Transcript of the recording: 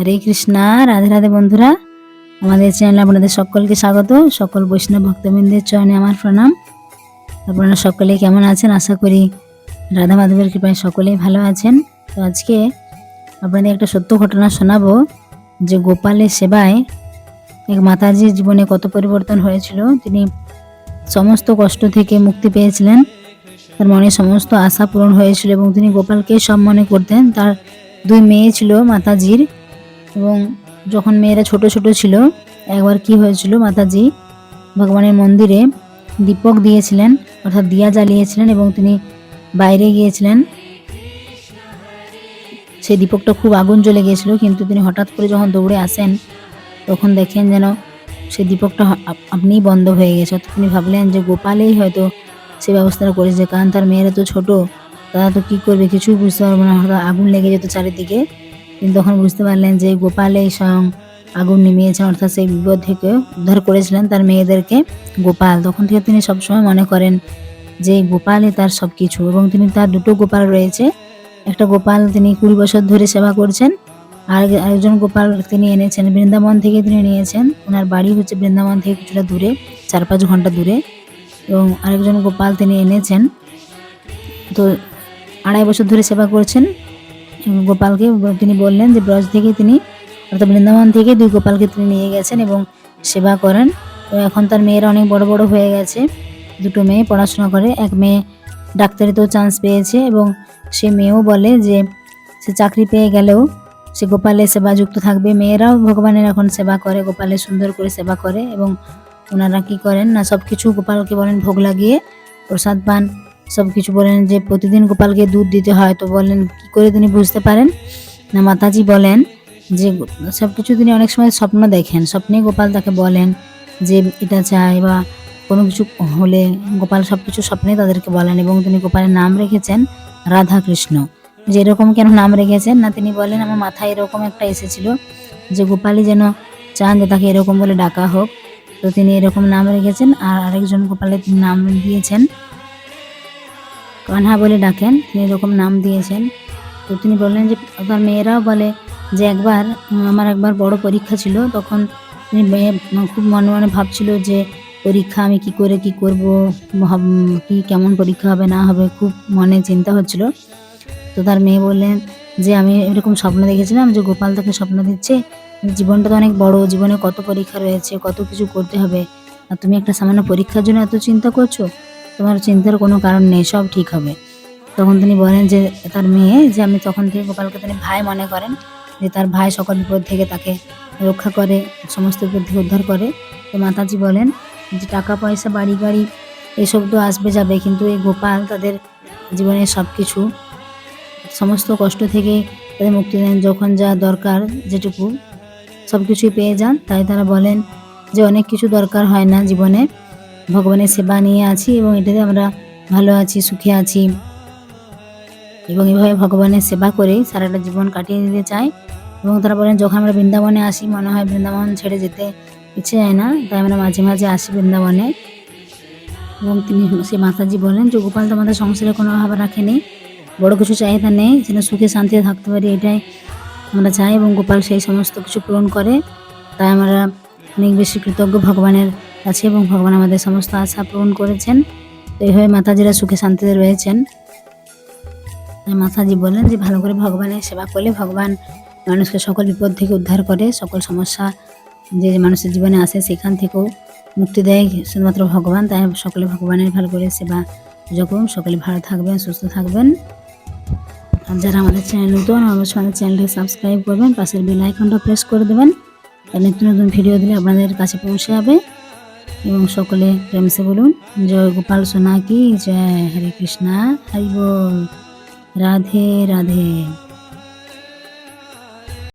হরে কৃষ্ণা, রাধে রাধে বন্ধুরা। আমাদের চ্যানেলে আপনাদের সকলকে স্বাগত। সকল বৈষ্ণব ভক্তবৃন্দের চরণে আমার প্রণাম। আপনারা সকলেই কেমন আছেন? আশা করি রাধা মাধবের কৃপায় সকলেই ভালো আছেন। তো আজকে আপনাদের একটা সত্য ঘটনা শোনাবো, যে গোপালের সেবায় এক মাতাজির জীবনে কত পরিবর্তন হয়েছিল। তিনি সমস্ত কষ্ট থেকে মুক্তি পেয়েছিলেন। তার মনে সমস্ত আশা পূরণ হয়েছিল এবং তিনি গোপালকে সব মনে করতেন। তার দুই মেয়ে ছিল মাতাজির। এবং যখন মেয়েরা ছোট ছোট ছিল, একবার কি হয়েছিল মাতাজি? ভগবানের মন্দিরে দীপক দিয়েছিলেন, অর্থাৎ দিয়া জ্বালিয়েছিলেন এবং তিনি বাইরে গিয়েছিলেন। সেই দীপকটা খুব আগুন জ্বলে গিয়েছিল, কিন্তু তিনি হঠাৎ করে যখন দৌড়ে আসেন, তখন দেখেন যেন সেই দীপকটা আপনিই বন্ধ হয়ে গেছে। তিনি ভাবলেন যে গোপালেই হয়তো সে ব্যবস্থাটা করেছে, কারণ তার মেয়েরা তো ছোট, তারা তো কী করবে কিছুই বুঝতে পারবে না, হঠাৎ আগুন লেগে যেত চারিদিকে। তিনি তখন বুঝতে পারলেন যে গোপালেই স্বয়ং আগুন নিমিয়েছেন অর্থাৎ সেই বিপদ থেকে উদ্ধার করেছিলেন তার মেয়েদেরকে গোপাল। তখন থেকে তিনি সবসময় মনে করেন যে গোপালই তার সব কিছু এবং তিনি তার দুটো গোপাল রয়েছে। একটা গোপাল তিনি কুড়ি বছর ধরে সেবা করছেন, আর আরেকজন গোপাল তিনি এনেছেন, বৃন্দাবন থেকে তিনি নিয়েছেন। ওনার বাড়ি হচ্ছে বৃন্দাবন থেকে কিছুটা দূরে চার পাঁচ ঘণ্টা দূরে। এবং আরেকজন গোপাল তিনি এনেছেন, তো আড়াই বছর ধরে সেবা করছেন। গোপালকে তিনি বললেন যে ব্রজ থেকে তিনি অর্থাৎ বৃন্দাবন থেকে দুই গোপালকে তিনি নিয়ে গেছেন এবং সেবা করেন। তো এখন তার মেয়েরা অনেক বড় বড় হয়ে গেছে। দুটো মেয়ে পড়াশোনা করে। এক মেয়ে ডাক্তারিতেও চান্স পেয়েছে এবং সে মেয়েও বলে যে সে চাকরি পেয়ে গেলেও সে গোপালের সেবা যুক্ত থাকবে। মেয়েরাও ভগবানের এখন সেবা করে, গোপালের সুন্দর করে সেবা করে এবং ওনারা কী করেন না সব কিছু গোপালকে বলেন ভোগ লাগিয়ে প্রসাদ পান। সব কিছু বলেন যে প্রতিদিন গোপালকে দুধ দিতে হয়, তো বলেন কি করে তিনি বুঝতে পারেন? না, মাতাজি বলেন যে সব কিছু তিনি অনেক সময় স্বপ্ন দেখেন, স্বপ্নে গোপাল তাকে বলেন যে এটা চাই বা কোনো কিছু হলে গোপাল সব কিছু স্বপ্নে তাদেরকে বলেন এবং তিনি গোপালের নাম রেখেছেন রাধা কৃষ্ণ যে এরকম কেন নাম রেখেছেন? না, তিনি বলেন, আমার মাথায় এরকম একটা এসেছিল যে গোপালই যেন চান যে তাকে এরকম বলে ডাকা হোক। তো তিনি এরকম নাম রেখেছেন আর আরেকজন গোপালের নাম দিয়েছেন কানহা বলে ডাকেন, তিনি এরকম নাম দিয়েছেন। তো তিনি বললেন যে তার মেয়েরাও বলে যে একবার, আমার একবার বড় পরীক্ষা ছিল, তখন তিনি মেয়ে, খুব মনে মনে ভাবছিল যে, পরীক্ষা আমি কি করে কি করব কি কেমন পরীক্ষা হবে, না হবে, খুব মনে চিন্তা হচ্ছিল। তো তার মেয়ে বললেন যে, আমি এরকম স্বপ্ন দেখেছিলাম যে, গোপাল তাকে স্বপ্ন দিচ্ছে, জীবনটা তো অনেক বড়, জীবনে কত পরীক্ষা রয়েছে, কত কিছু করতে হবে, আর তুমি একটা সামান্য পরীক্ষার জন্য এত চিন্তা করছ? তোমার চিন্তার কোনো কারণ নেই, সব ঠিক হবে। তখন তিনি বলেন যে, তার মেয়ে, যে আমি তখন থেকে গোপালকে তিনি ভাই মনে করেন, যে তার ভাই সকল বিপদ থেকে তাকে রক্ষা করে, সমস্ত বিপদ থেকে উদ্ধার করে। তো মাতাজি বলেন যে টাকা পয়সা বাড়ি গাড়ি এসব তো আসবে যাবে, কিন্তু এই গোপাল তাদের জীবনের সব কিছু সমস্ত কষ্ট থেকে তাদের মুক্তি দেন। যখন যা দরকার যেটুকু সব কিছুই পেয়ে যান, তাই তারা বলেন যে, অনেক কিছু দরকার হয় না জীবনে। ভগবানের সেবা নিয়ে আছি এবং এটাতে আমরা ভালো আছি, সুখে আছি। এবং এভাবে ভগবানের সেবা করে সারাটা জীবন কাটিয়ে দিতে চাই। এবং তারা বলেন, যখন আমরা বৃন্দাবনে আসি, মনে হয় বৃন্দাবন ছেড়ে যেতে ইচ্ছে যায় না। তাই আমরা মাঝে মাঝে আসি বৃন্দাবনে। এবং তিনি সে মাতাজি বলেন, যে গোপাল তো আমাদের সংসারে কোনো অভাব রাখেনি বড় কিছু চাহিদা নেই, যেন সুখে শান্তিতে থাকতে পারি, এটাই আমরা চাই। এবং গোপাল সেই সমস্ত কিছু পূরণ করে। তাই আমরা অনেক বেশি কৃতজ্ঞ ভগবানের কাছে এবং ভগবান আমাদের সমস্ত আশা পূরণ করেছেন। তো এইভাবে মাতাজিরা সুখে শান্তিতে রয়েছেন। মাতাজি বলেন যে, ভালো করে ভগবানের সেবা করলে ভগবান মানুষকে সকল বিপদ থেকে উদ্ধার করে, সকল সমস্যা যে মানুষের জীবনে আসে সেখান থেকেও মুক্তি দেয়। শুধুমাত্র ভগবান, তাই সকলে ভগবানের ভালো করে সেবা করুন সকলে ভালো থাকবেন, সুস্থ থাকবেন। আর যারা আমাদের চ্যানেল নতুন, অবশ্যই আমাদের চ্যানেলটাকে সাবস্ক্রাইব করবেন, পাশের বেল আইকনটা প্রেস করে দেবেন। নিত্য নতুন ভিডিও দিলে আপনাদের কাছে পৌঁছে যাবে। এবং সকলে প্রেমসে বলুন। জয় গোপাল সোনা কি জয় হরে কৃষ্ণা। হরি বল। রাধে রাধে।